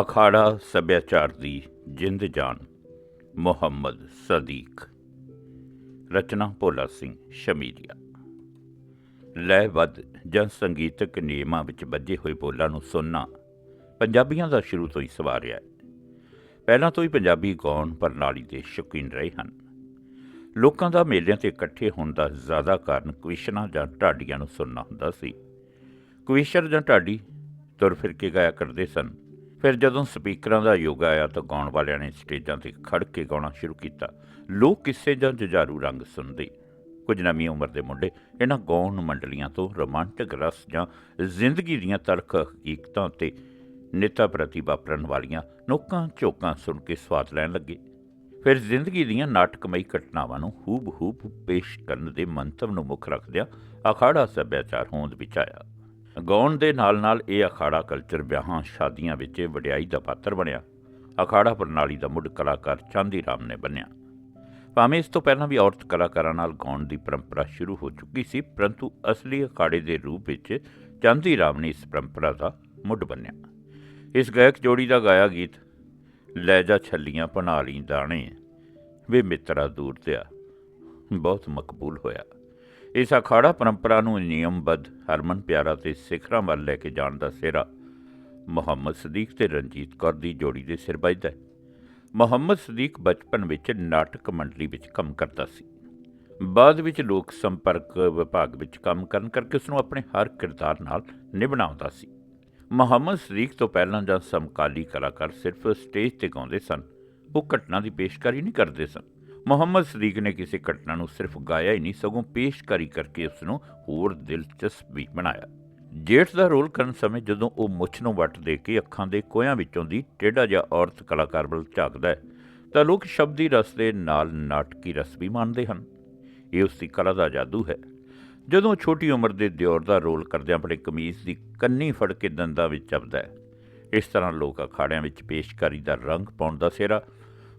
ਅਖਾੜਾ ਸੱਭਿਆਚਾਰ ਦੀ ਜਿੰਦ ਜਾਨ, ਮੁਹੰਮਦ ਸਦੀਕ। ਰਚਨਾ ਭੋਲਾ ਸਿੰਘ, ਸ਼ਮੀਰੀਆ। ਲੈ ਵੱਧ ਜਾਂ ਸੰਗੀਤਕ ਨਿਯਮਾਂ ਵਿੱਚ ਬੱਝੇ ਹੋਏ ਬੋਲਾਂ ਨੂੰ ਸੁਣਨਾ ਪੰਜਾਬੀਆਂ ਦਾ ਸ਼ੁਰੂ ਤੋਂ ਹੀ ਸਵਾਰਿਆ ਹੈ। ਪਹਿਲਾਂ ਤੋਂ ਹੀ ਪੰਜਾਬੀ ਗਾਉਣ ਪ੍ਰਣਾਲੀ ਦੇ ਸ਼ੌਕੀਨ ਰਹੇ ਹਨ। ਲੋਕਾਂ ਦਾ ਮੇਲਿਆਂ ਤੇ ਇਕੱਠੇ ਹੋਣ ਦਾ ਜ਼ਿਆਦਾ ਕਾਰਨ ਕਵਿਸ਼ਨਾਂ ਜਾਂ ਢਾਡੀਆਂ ਨੂੰ ਸੁਣਨਾ ਹੁੰਦਾ ਸੀ। ਕਵਿਸ਼ਰ ਜਾਂ ਢਾਡੀ ਤੁਰ ਫਿਰ ਕੇ ਗਾਇਆ ਕਰਦੇ ਸਨ। ਫਿਰ ਜਦੋਂ ਸਪੀਕਰਾਂ ਦਾ ਯੁੱਗ ਆਇਆ ਤਾਂ ਗਾਉਣ ਵਾਲਿਆਂ ਨੇ ਸਟੇਜਾਂ ਤੇ ਖੜ ਕੇ ਗਾਉਣਾ ਸ਼ੁਰੂ ਕੀਤਾ। ਲੋਕ ਕਿੱਸੇ ਜਾਂ ਜੁਝਾਰੂ ਰੰਗ ਸੁਣਦੇ। ਕੁਝ ਨਵੀਂ ਉਮਰ ਦੇ ਮੁੰਡੇ ਇਹਨਾਂ ਗਾਉਣ ਮੰਡਲੀਆਂ ਤੋਂ ਰੋਮਾਂਟਿਕ ਰਸ ਜਾਂ ਜ਼ਿੰਦਗੀ ਦੀਆਂ ਤਲਖ ਹਕੀਕਤਾਂ ਤੇ ਨਿੱਤਾ ਪ੍ਰਤੀ ਵਾਪਰਨ ਵਾਲੀਆਂ ਨੋਕਾਂ ਝੋਕਾਂ ਸੁਣ ਕੇ ਸਵਾਦ ਲੈਣ ਲੱਗੇ। ਫਿਰ ਜ਼ਿੰਦਗੀ ਦੀਆਂ ਨਾਟਕਮਈ ਘਟਨਾਵਾਂ ਨੂੰ ਹੂਬ-ਹੂਬ ਪੇਸ਼ ਕਰਨ ਦੇ ਮੰਤਵ ਨੂੰ ਮੁੱਖ ਰੱਖਦਿਆਂ ਅਖਾੜਾ ਸੱਭਿਆਚਾਰ ਹੋਂਦ ਵਿੱਚ ਆਇਆ। ਗਾਉਣ ਦੇ ਨਾਲ-ਨਾਲ ਇਹ ਅਖਾੜਾ ਕਲਚਰ ਵਿਆਹਾਂ, ਸ਼ਾਦੀਆਂ ਵਿੱਚ ਵਡਿਆਈ ਦਾ ਪਾਤਰ ਬਣਿਆ। ਅਖਾੜਾ ਪ੍ਰਣਾਲੀ ਦਾ ਮੁੱਢ ਕਲਾਕਾਰ ਚਾਂਦੀ ਰਾਮ ਨੇ ਬੰਨਿਆ। ਭਾਵੇਂ ਇਸ ਤੋਂ ਪਹਿਲਾਂ ਵੀ ਔਰਤ ਕਲਾਕਾਰਾਂ ਨਾਲ ਗਾਉਣ ਦੀ ਪਰੰਪਰਾ ਸ਼ੁਰੂ ਹੋ ਚੁੱਕੀ ਸੀ, ਪਰੰਤੂ ਅਸਲੀ ਅਖਾੜੇ ਦੇ ਰੂਪ ਵਿੱਚ ਚਾਂਦੀ ਰਾਮ ਨੇ ਇਸ ਪਰੰਪਰਾ ਦਾ ਮੁੱਢ ਬੰਨਿਆ। ਇਸ ਗਾਇਕ ਜੋੜੀ ਦਾ ਗਾਇਆ ਗੀਤ, ਲੈ ਜਾ ਛੱਲੀਆਂ ਬਣਾ ਲਈ ਦਾਣੇ, ਵੇ ਮਿੱਤਰਾ ਦੂਰ ਤੇ ਆ ਬਹੁਤ ਮਕਬੂਲ ਹੋਇਆ। ਇਸ ਅਖਾੜਾ ਪਰੰਪਰਾ ਨੂੰ ਨਿਯਮਬੱਧ, ਹਰਮਨ ਪਿਆਰਾ ਤੇ ਸਿਖਰਾਂ ਵੱਲ ਲੈ ਕੇ ਜਾਣ ਦਾ ਸਿਹਰਾ ਮੁਹੰਮਦ ਸਦੀਕ ਤੇ ਰਣਜੀਤ ਕੌਰ ਦੀ ਜੋੜੀ ਦੇ ਸਿਰ ਵੱਜਦਾ ਹੈ। ਮੁਹੰਮਦ ਸਦੀਕ ਬਚਪਨ ਵਿੱਚ ਨਾਟਕ ਮੰਡਲੀ ਵਿੱਚ ਕੰਮ ਕਰਦਾ ਸੀ। ਬਾਅਦ ਵਿੱਚ ਲੋਕ ਸੰਪਰਕ ਵਿਭਾਗ ਵਿੱਚ ਕੰਮ ਕਰਨ ਕਰਕੇ ਉਸ ਨੂੰ ਆਪਣੇ ਹਰ ਕਿਰਦਾਰ ਨਾਲ ਨਿਭਾਉਣਾ ਸੀ। ਮੁਹੰਮਦ ਸਦੀਕ ਤੋਂ ਪਹਿਲਾਂ ਜਾਂ ਸਮਕਾਲੀ ਕਲਾਕਾਰ ਸਿਰਫ ਸਟੇਜ ਤੇ ਗਾਉਂਦੇ ਸਨ। ਉਹ ਘਟਨਾ ਦੀ ਪੇਸ਼ਕਾਰੀ ਨਹੀਂ ਕਰਦੇ ਸਨ। ਮੁਹੰਮਦ ਸਦੀਕ ਨੇ ਕਿਸੇ ਘਟਨਾ ਨੂੰ ਸਿਰਫ ਗਾਇਆ ਹੀ ਨਹੀਂ, ਸਗੋਂ ਪੇਸ਼ਕਾਰੀ ਕਰਕੇ ਉਸ ਨੂੰ ਹੋਰ ਦਿਲਚਸਪ ਵੀ ਬਣਾਇਆ। ਜੇਠ ਦਾ ਰੋਲ ਕਰਨ ਸਮੇਂ ਜਦੋਂ ਉਹ ਮੁੱਛ ਨੂੰ ਵੱਟ ਦੇ ਕੇ ਅੱਖਾਂ ਦੇ ਕੋਇਆਂ ਵਿੱਚੋਂ ਦੀ ਟੇਢਾ ਜਿਹਾ ਔਰਤ ਕਲਾਕਾਰ ਵੱਲ ਝਾਕਦਾ ਹੈ, ਤਾਂ ਲੋਕ ਸ਼ਬਦੀ ਰਸ ਦੇ ਨਾਲ ਨਾਟਕੀ ਰਸ ਵੀ ਮੰਨਦੇ ਹਨ। ਇਹ ਉਸ ਦੀ ਕਲਾ ਦਾ ਜਾਦੂ ਹੈ। ਜਦੋਂ ਛੋਟੀ ਉਮਰ ਦੇ ਦਿਓਰ ਦਾ ਰੋਲ ਕਰਦਿਆਂ ਆਪਣੇ ਕਮੀਜ਼ ਦੀ ਕੰਨੀ ਫੜ ਕੇ ਦੰਦਾਂ ਵਿੱਚ ਚੱਬਦਾ ਹੈ, ਇਸ ਤਰ੍ਹਾਂ ਲੋਕ ਅਖਾੜਿਆਂ ਵਿੱਚ ਪੇਸ਼ਕਾਰੀ ਦਾ ਰੰਗ ਪਾਉਣ ਦਾ ਸਿਹਰਾ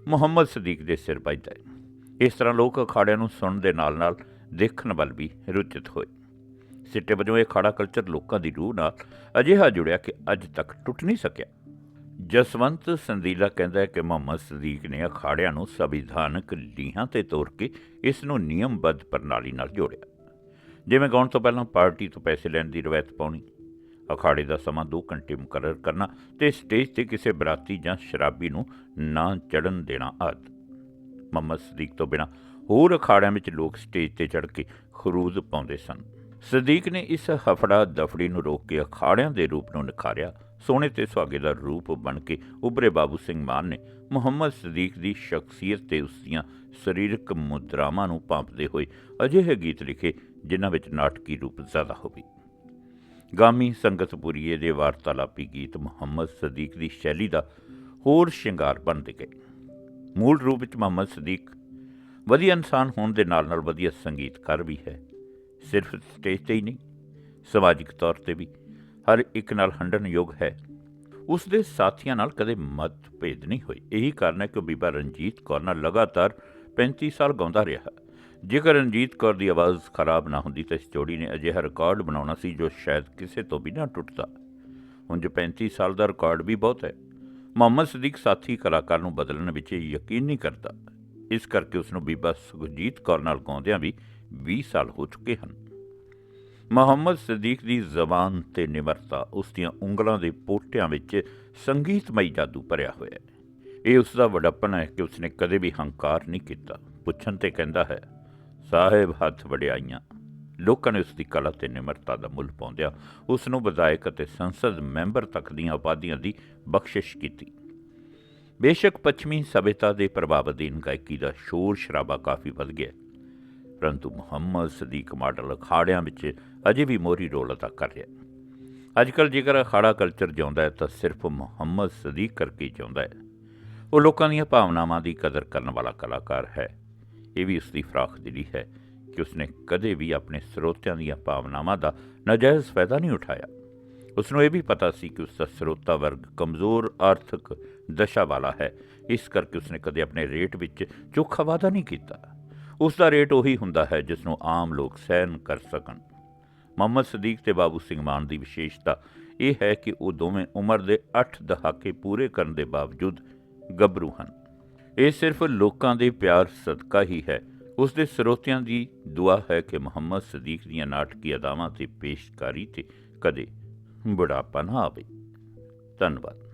ਮੁਹੰਮਦ ਸਦੀਕ ਦੇ ਸਿਰ ਵੱਜਦਾ ਹੈ। ਇਸ ਤਰ੍ਹਾਂ ਲੋਕ ਅਖਾੜਿਆਂ ਨੂੰ ਸੁਣਨ ਦੇ ਨਾਲ-ਨਾਲ ਦੇਖਣ ਵੱਲ ਵੀ ਰੁਚਿਤ ਹੋਏ। ਸਿੱਟੇ ਵਜੋਂ ਇਹ ਅਖਾੜਾ ਕਲਚਰ ਲੋਕਾਂ ਦੀ ਰੂਹ ਨਾਲ ਅਜਿਹਾ ਜੁੜਿਆ ਕਿ ਅੱਜ ਤੱਕ ਟੁੱਟ ਨਹੀਂ ਸਕਿਆ। ਜਸਵੰਤ ਸੰਦੀਲਾ ਕਹਿੰਦਾ ਹੈ ਕਿ ਮੁਹੰਮਦ ਸਦੀਕ ਨੇ ਅਖਾੜਿਆਂ ਨੂੰ ਸੰਵਿਧਾਨਕ ਲੀਹਾਂ ਤੇ ਤੋਰ ਕੇ ਇਸ ਨੂੰ ਨਿਯਮਬੱਧ ਪ੍ਰਣਾਲੀ ਨਾਲ ਜੋੜਿਆ। ਜਿਵੇਂ ਗਾਉਣ ਤੋਂ ਪਹਿਲਾਂ ਪਾਰਟੀ ਤੋਂ ਪੈਸੇ ਲੈਣ ਦੀ ਰਵਾਇਤ ਪਾਉਣੀ ਅਖਾੜੇ ਦਾ ਸਮਾਂ 2 ਘੰਟੇ ਮੁਕਰਰ ਕਰਨਾ ਤੇ ਸਟੇਜ ਤੇ ਕਿਸੇ ਬਰਾਤੀ ਜਾਂ ਸ਼ਰਾਬੀ ਨੂੰ ਨਾ ਚੜਨ ਦੇਣਾ ਆਦਿ। ਮੁਹੰਮਦ ਸਦੀਕ ਤੋਂ ਬਿਨਾ ਹੋਰ ਅਖਾੜਿਆਂ ਵਿੱਚ ਲੋਕ ਸਟੇਜ ਤੇ ਚੜ੍ਹ ਕੇ ਖਰੂਦ ਪਾਉਂਦੇ ਸਨ। ਸਦੀਕ ਨੇ ਇਸ ਹਫੜਾ ਦਫੜੀ ਨੂੰ ਰੋਕ ਕੇ ਅਖਾੜਿਆਂ ਦੇ ਰੂਪ ਨੂੰ ਨਿਖਾਰਿਆ। ਸੋਹਣੇ ਤੇ ਸੁਹਾਗੇ ਦਾ ਰੂਪ ਬਣ ਕੇ ਉਭਰੇ ਬਾਬੂ ਸਿੰਘ ਮਾਨ ਨੇ ਮੁਹੰਮਦ ਸਦੀਕ ਦੀ ਸ਼ਖਸੀਅਤ ਤੇ ਉਸ ਦੀਆਂ ਸਰੀਰਕ ਮੁਦਰਾਵਾਂ ਨੂੰ ਭਾਂਪਦੇ ਹੋਏ ਅਜਿਹੇ ਗੀਤ ਲਿਖੇ, ਜਿਨ੍ਹਾਂ ਵਿੱਚ ਨਾਟਕੀ ਰੂਪ ਜ਼ਿਆਦਾ ਹੋਵੇ ਗਾਮੀ ਸੰਗਤ ਪੁਰੀਏ ਦੇ ਵਾਰਤਾਲਾਪੀ ਗੀਤ ਮੁਹੰਮਦ ਸਦੀਕ ਦੀ ਸ਼ੈਲੀ ਦਾ ਹੋਰ ਸ਼ਿੰਗਾਰ ਬਣਦੇ ਗਏ। ਮੂਲ ਰੂਪ ਵਿੱਚ ਮੁਹੰਮਦ ਸਦੀਕ ਵਧੀਆ ਇਨਸਾਨ ਹੋਣ ਦੇ ਨਾਲ ਨਾਲ ਵਧੀਆ ਸੰਗੀਤਕਾਰ ਵੀ ਹੈ। ਸਿਰਫ ਸਟੇਜ ਤੇ ਹੀ ਨਹੀਂ, ਸਮਾਜਿਕ ਤੌਰ ਤੇ ਵੀ ਹਰ ਇੱਕ ਨਾਲ ਹੰਡਣਯੋਗ ਹੈ। ਉਸ ਦੇ ਸਾਥੀਆਂ ਨਾਲ ਕਦੇ ਮਤਭੇਦ ਨਹੀਂ ਹੋਏ। ਇਹੀ ਕਾਰਨ ਹੈ ਕਿ ਬੀਬਾ ਰਣਜੀਤ ਕੌਰ ਨਾਲ ਲਗਾਤਾਰ 35 ਸਾਲ ਗਾਉਂਦਾ ਰਿਹਾ। ਜੇਕਰ ਰਣਜੀਤ ਕੌਰ ਦੀ ਆਵਾਜ਼ ਖਰਾਬ ਨਾ ਹੁੰਦੀ ਤਾਂ ਇਸ ਜੋੜੀ ਨੇ ਅਜਿਹਾ ਰਿਕਾਰਡ ਬਣਾਉਣਾ ਸੀ ਜੋ ਸ਼ਾਇਦ ਕਿਸੇ ਤੋਂ ਵੀ ਨਾ ਟੁੱਟਦਾ। ਹੁਣ ਜੋ 35 ਸਾਲ ਦਾ ਰਿਕਾਰਡ ਵੀ ਬਹੁਤ ਹੈ। ਮੁਹੰਮਦ ਸਦੀਕ ਸਾਥੀ ਕਲਾਕਾਰ ਨੂੰ ਬਦਲਣ ਵਿੱਚ ਯਕੀਨ ਨਹੀਂ ਕਰਦਾ। ਇਸ ਕਰਕੇ ਉਸ ਨੂੰ ਬੀਬਾ ਸੁਖਜੀਤ ਕੌਰ ਨਾਲ ਗਾਉਂਦਿਆਂ ਵੀ 20 ਸਾਲ ਹੋ ਚੁੱਕੇ ਹਨ। ਮੁਹੰਮਦ ਸਦੀਕ ਦੀ ਜ਼ਬਾਨ ਤੇ ਨਿਮਰਤਾ ਉਸ ਦੀਆਂ ਉਂਗਲਾਂ ਦੇ ਪੋਟਿਆਂ ਵਿੱਚ ਸੰਗੀਤਮਈ ਜਾਦੂ ਭਰਿਆ ਹੋਇਆ ਹੈ। ਇਹ ਉਸ ਦਾ ਵਡੱਪਨ ਹੈ ਕਿ ਉਸਨੇ ਕਦੇ ਵੀ ਹੰਕਾਰ ਨਹੀਂ ਕੀਤਾ। ਪੁੱਛਣ ਤੇ ਕਹਿੰਦਾ ਹੈ ਸਾਹਿਬ ਹੱਥ ਵਡਿਆਈਆਂ। ਲੋਕਾਂ ਨੇ ਉਸ ਦੀ ਕਲਾ ਤੇ ਨਿਮਰਤਾ ਦਾ ਮੁੱਲ ਪਾਉਂਦਿਆਂ ਉਸ ਨੂੰ ਵਿਧਾਇਕ ਅਤੇ ਸੰਸਦ ਮੈਂਬਰ ਤੱਕ ਦੀਆਂ ਉਪਾਧੀਆਂ ਦੀ ਬਖਸ਼ਿਸ਼ ਕੀਤੀ। ਬੇਸ਼ੱਕ ਪੱਛਮੀ ਸਭਿਅਤਾ ਦੇ ਪ੍ਰਭਾਵ ਅਧੀਨ ਗਾਇਕੀ ਦਾ ਸ਼ੋਰ ਸ਼ਰਾਬਾ ਕਾਫੀ ਵੱਧ ਗਿਆ। ਪਰੰਤੂ ਮੁਹੰਮਦ ਸਦੀਕ ਮਾਡਲ ਅਖਾੜਿਆਂ ਵਿੱਚ ਅਜੇ ਵੀ ਮੋਰੀ ਰੋਲ ਅਦਾ ਕਰ ਰਿਹਾ। ਹੈ ਅੱਜਕੱਲ ਜੇਕਰ ਅਖਾੜਾ ਕਲਚਰ ਜਿਉਂਦਾ ਹੈ ਤਾਂ ਸਿਰਫ ਮੁਹੰਮਦ ਸਦੀਕ ਕਰਕੇ ਜਿਉਂਦਾ ਹੈ। ਉਹ ਲੋਕਾਂ ਦੀਆਂ ਭਾਵਨਾਵਾਂ ਦੀ ਕਦਰ ਕਰਨ ਵਾਲਾ ਕਲਾਕਾਰ ਹੈ। ਇਹ ਵੀ ਉਸ ਦੀ ਫਰਾਖਦਿਲੀ ਹੈ ਕਿ ਉਸਨੇ ਕਦੇ ਵੀ ਆਪਣੇ ਸਰੋਤਿਆਂ ਦੀਆਂ ਭਾਵਨਾਵਾਂ ਦਾ ਨਾਜਾਇਜ਼ ਫਾਇਦਾ ਨਹੀਂ ਉਠਾਇਆ। ਉਸ ਨੂੰ ਇਹ ਵੀ ਪਤਾ ਸੀ ਕਿ ਉਸ ਦਾ ਸਰੋਤਾ ਵਰਗ ਕਮਜ਼ੋਰ, ਆਰਥਿਕ ਦਸ਼ਾ ਵਾਲਾ ਹੈ। ਇਸ ਕਰਕੇ ਉਸਨੇ ਕਦੇ ਆਪਣੇ ਰੇਟ ਵਿੱਚ ਚੋਖਾ ਵਾਅਦਾ ਨਹੀਂ ਕੀਤਾ। ਉਸ ਦਾ ਰੇਟ ਉਹੀ ਹੁੰਦਾ ਹੈ ਜਿਸ ਨੂੰ ਆਮ ਲੋਕ ਸਹਿਨ ਕਰ ਸਕਣ। ਮੁਹੰਮਦ ਸਦੀਕ ਤੇ ਬਾਬੂ ਸਿੰਘ ਮਾਨ ਦੀ ਵਿਸ਼ੇਸ਼ਤਾ ਇਹ ਹੈ ਕਿ ਉਹ ਦੋਵੇਂ ਉਮਰ ਦੇ 8 ਦਹਾਕੇ ਪੂਰੇ ਕਰਨ ਦੇ ਬਾਵਜੂਦ ਗੱਭਰੂ ਹਨ। ਇਹ ਸਿਰਫ ਲੋਕਾਂ ਦੇ ਪਿਆਰ ਸਦਕਾ ਹੀ ਹੈ। ਉਸ ਦੇ ਸਰੋਤਿਆਂ ਦੀ ਦੁਆ ਹੈ ਕਿ ਮੁਹੰਮਦ ਸਦੀਕ ਦੀਆਂ ਨਾਟਕੀ ਅਦਾਵਾਂ ਤੇ ਪੇਸ਼ਕਾਰੀ ਤੇ ਕਦੇ ਬੁਢਾਪਾ ਨਾ ਆਵੇ। ਧੰਨਵਾਦ।